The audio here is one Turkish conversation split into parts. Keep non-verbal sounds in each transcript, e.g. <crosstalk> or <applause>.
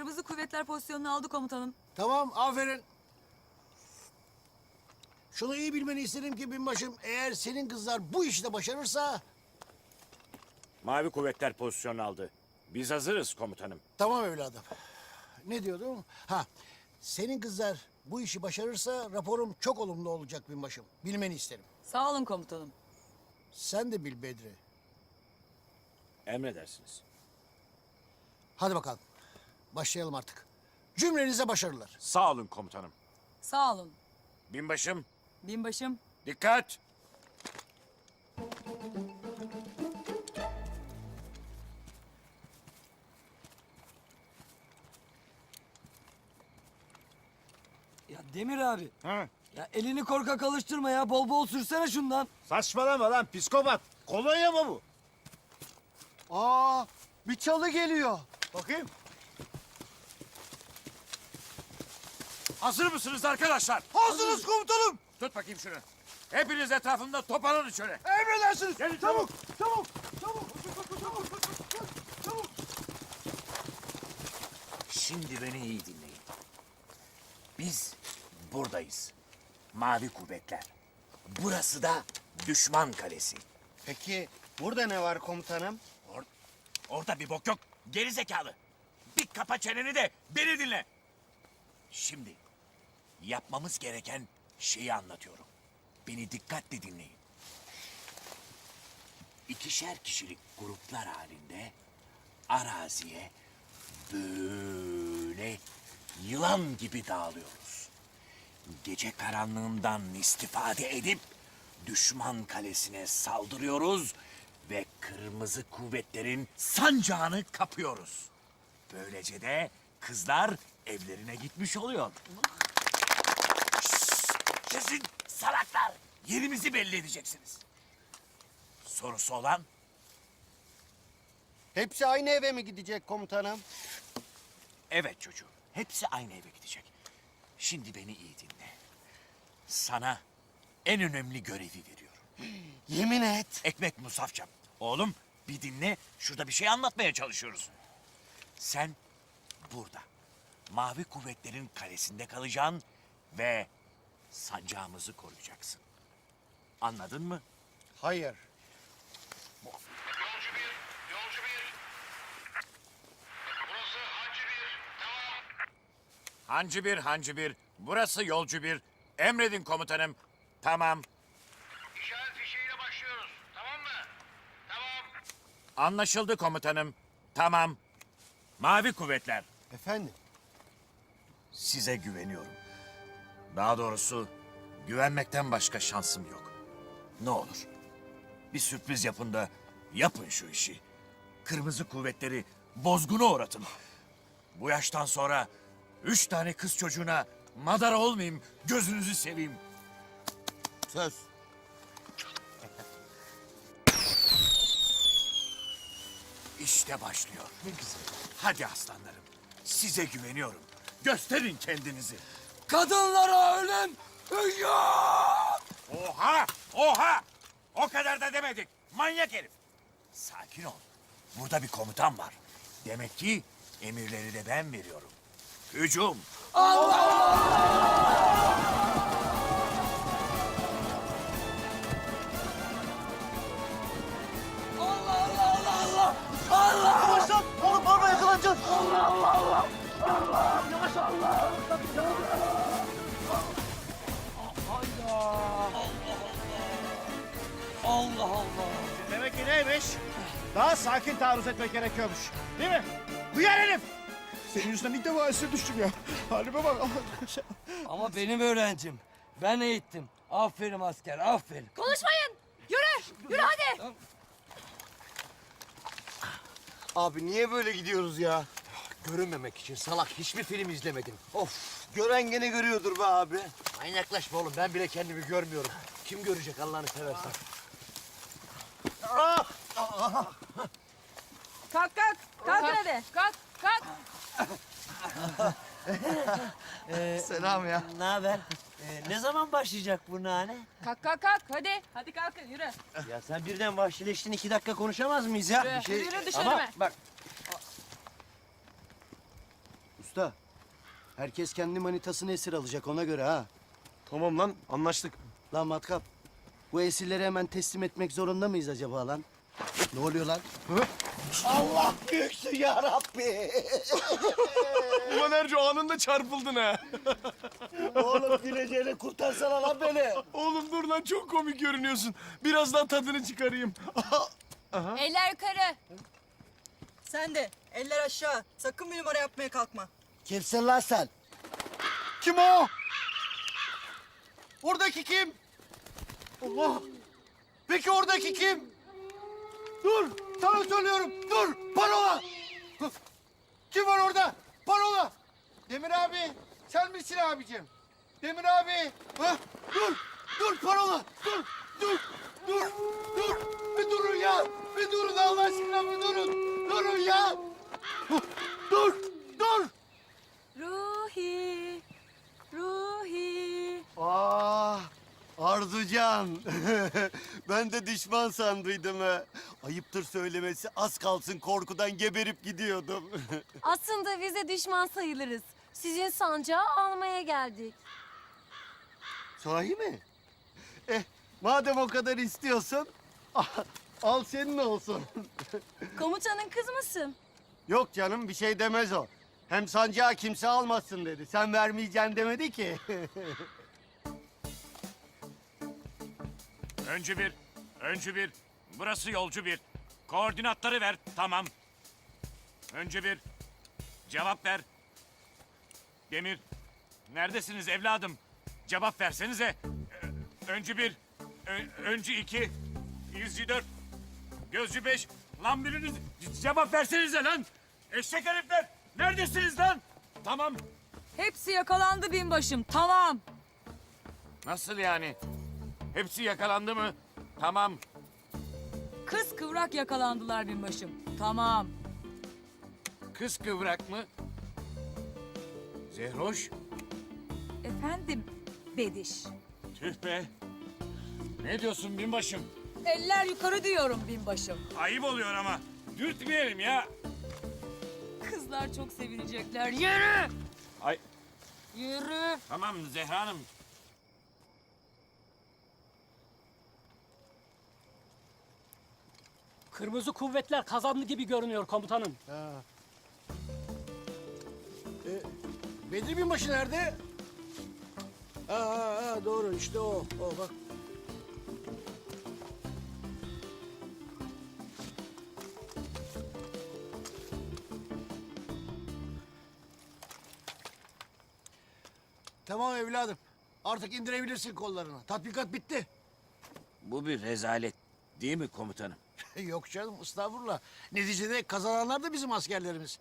Kırmızı kuvvetler pozisyonunu aldı komutanım. Tamam, aferin. Şunu iyi bilmeni isterim ki binbaşım, eğer senin kızlar bu işte başarırsa... Mavi kuvvetler pozisyonu aldı. Biz hazırız komutanım. Tamam evladım. Ne diyordum? Ha, senin kızlar bu işi başarırsa raporum çok olumlu olacak binbaşım. Bilmeni isterim. Sağ olun komutanım. Sen de bil Bedri. Emredersiniz. Hadi bakalım. Başlayalım artık. Cümlenize başarılar. Sağ olun komutanım. Sağ olun. Binbaşım, Binbaşım. dikkat! Ya Demir abi. Ha? Ya elini korkak alıştırma ya. Bol bol sürsene şundan. Saçmalama lan psikopat. Kolonya mı bu? Aa, bir çalı geliyor. Bakayım. Hazır mısınız arkadaşlar? Hazırız komutanım. Tut bakayım şunu. Hepiniz etrafında toparlanın şöyle. Emredersiniz. Gelin çabuk, çabuk, çabuk, çabuk, çabuk. Şimdi beni iyi dinleyin. Biz buradayız. Mavi kuvvetler. Burası da düşman kalesi. Peki burada ne var komutanım? Or- orada bir bok yok. Geri zekalı. Bir kapa çeneni de beni dinle. Şimdi yapmamız gereken şeyi anlatıyorum. Beni dikkatle dinleyin. İkişer kişilik gruplar halinde araziye böyle yılan gibi dağılıyoruz. Gece karanlığından istifade edip düşman kalesine saldırıyoruz ve kırmızı kuvvetlerin sancağını kapıyoruz. Böylece de kızlar evlerine gitmiş oluyor. Kesin salaklar. Yerimizi belli edeceksiniz. Sorusu olan Hepsi aynı eve mi gidecek komutanım? Evet çocuğum. Hepsi aynı eve gidecek. Şimdi beni iyi dinle. Sana en önemli görevi veriyorum. <gasps> Yemin et. Ekmek Musafçam. Oğlum bir dinle. Şurada bir şey anlatmaya çalışıyoruz. Sen burada. Mavi kuvvetlerin kalesinde kalacaksın ve sancağımızı koruyacaksın. Anladın mı? Hayır. Yolcu bir, yolcu bir. Burası Hacı bir, tamam. Hancı bir, hancı bir. Burası yolcu bir. Emredin komutanım. Tamam. İşaret fişeğiyle başlıyoruz, tamam mı? Tamam. Anlaşıldı komutanım. Tamam. Mavi kuvvetler. Efendim? Size güveniyorum. Daha doğrusu güvenmekten başka şansım yok. Ne olur bir sürpriz yapın da yapın şu işi. Kırmızı kuvvetleri bozguna uğratın. Bu yaştan sonra üç tane kız çocuğuna madara olmayayım gözünüzü seveyim. Söz. İşte başlıyor. Hadi aslanlarım. Size güveniyorum. Gösterin kendinizi. Kadınlara ölüm. Hüyat! Oha! Oha! O kadar da demedik. Manyak herif. Sakin ol. Burada bir komutan var. Demek ki emirleri de ben veriyorum. Hücum. Allah Allah Allah Allah! Yavaş lan. Oğlum parma yakalanacaksın. Allah Neymiş? Daha sakin taarruz etmek gerekiyormuş. Değil mi? Duyar herif. Senin yüzünden ilk defa esir düştüm ya. Halime bak. Ama benim öğrencim. Ben eğittim. Aferin asker, aferin. Konuşmayın. Yürü. Yürü hadi. Abi niye böyle gidiyoruz ya? Görünmemek için salak hiçbir film izlemedim. Of gören gene görüyordur be abi. Manyaklaşma oğlum ben bile kendimi görmüyorum. Kim görecek Allah'ını seversen. Kalk kalk. Kalk hadi. Kalk kalk. <laughs> Selam ya. Ne haber? Ee, ne zaman başlayacak bu nane? Kalk kalk kalk. Hadi. Hadi kalkın yürü. Ya sen birden vahşileştin iki dakika konuşamaz mıyız ya? Yürü, Bir şey- yürü dışarı Ama be. bak Usta. Herkes kendi manitasını esir alacak ona göre ha. Tamam lan anlaştık. Lan matkap. Bu esirleri hemen teslim etmek zorunda mıyız acaba lan? Ne oluyor lan? Allah büyüksün ya Rabbi. Ulan Erco anında çarpıldın ha. Oğlum güleceğini kurtarsana lan beni. Oğlum dur lan çok komik görünüyorsun. Birazdan tadını çıkarayım. Eller yukarı. Sen de eller aşağı. Sakın bir numara yapmaya kalkma. Kimsin lan sen? Kim o? Oradaki kim? Allah! Peki oradaki kim? Dur! Sana söylüyorum! Dur! Parola! Kim var orada? Parola! Demir abi! Sen misin abicim? Demir abi! Ha? Dur! Dur parola! Dur! Dur! Dur! Dur! Bir durun ya! Bir durun Allah aşkına bir durun! Durun ya! Dur! Dur! Ruhi. Ruhi. Ah, Arzucan. <laughs> ben de düşman sandıydım ha. Ayıptır söylemesi az kalsın korkudan geberip gidiyordum. <laughs> Aslında bize düşman sayılırız. Sizin sancağı almaya geldik. Sahi mi? Eh, madem o kadar istiyorsun, ah, al senin olsun. <laughs> Komutanın kız mısın? Yok canım bir şey demez o. Hem sancağı kimse almasın dedi. Sen vermeyeceksin demedi ki. <laughs> Öncü bir, öncü bir. Burası yolcu bir. Koordinatları ver, tamam. Öncü bir, cevap ver. Demir, neredesiniz evladım? Cevap versenize. Ö- Öncü bir, ö- öncü iki, izci dört, gözcü beş. Lan biriniz c- cevap versenize lan. Eşek herifler, neredesiniz lan? Tamam. Hepsi yakalandı binbaşım. Tamam. Nasıl yani? Hepsi yakalandı mı? Tamam. Kız kıvrak yakalandılar binbaşım. Tamam. Kız kıvrak mı? Zehroş, Efendim Bediş. tüh be. Ne diyorsun binbaşım? Eller yukarı diyorum binbaşım. Ayıp oluyor ama. Dürtmeyelim ya. Kızlar çok sevinecekler. Yürü. Ay Yürü. tamam Zehra Hanım. Kırmızı kuvvetler kazandı gibi görünüyor komutanım. Bedri Binbaşı nerede? Ha, ha, ha, doğru işte o. O bak. Tamam evladım. Artık indirebilirsin kollarını. Tatbikat bitti. Bu bir rezalet değil mi komutanım? <laughs> Yok canım estağfurullah. Neticede kazananlar da bizim askerlerimiz.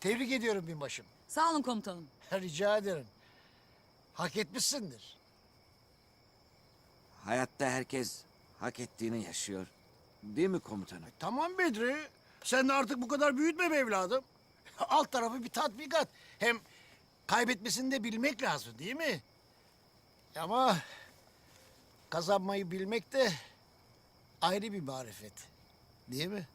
Tebrik ediyorum binbaşım. Sağ olun komutanım. <laughs> Rica ederim. Hak etmişsindir. Hayatta herkes hak ettiğini yaşıyor. Değil mi komutanım? Tamam Bedri. Sen de artık bu kadar büyütme be evladım. <laughs> Alt tarafı bir tatbikat. Hem kaybetmesini de bilmek lazım değil mi? Ama kazanmayı bilmek de ayrı bir marifet. Değil mi?